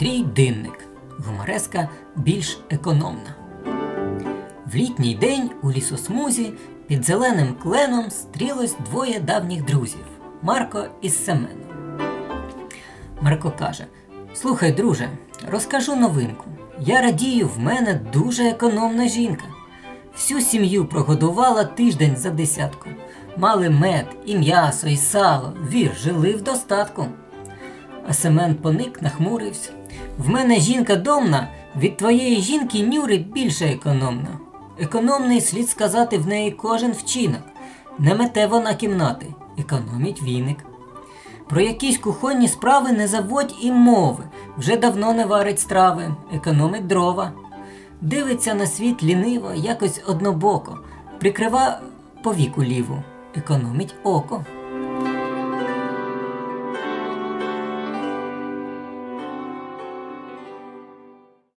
годинник. Гумореска більш економна. В літній день у лісосмузі під зеленим кленом стрілось двоє давніх друзів Марко із Семеном. Марко каже: Слухай, друже, розкажу новинку. Я радію, в мене дуже економна жінка. Всю сім'ю прогодувала тиждень за десятку. Мали мед, і м'ясо, і сало, вір, жили в достатку. А Семен поник, нахмурився. В мене жінка домна, від твоєї жінки нюри більше економна. Економний слід сказати в неї кожен вчинок. Не мете вона кімнати, економить віник. Про якісь кухонні справи не заводь і мови, вже давно не варить страви, економить дрова. Дивиться на світ ліниво, якось однобоко, прикрива повіку ліву, економить око.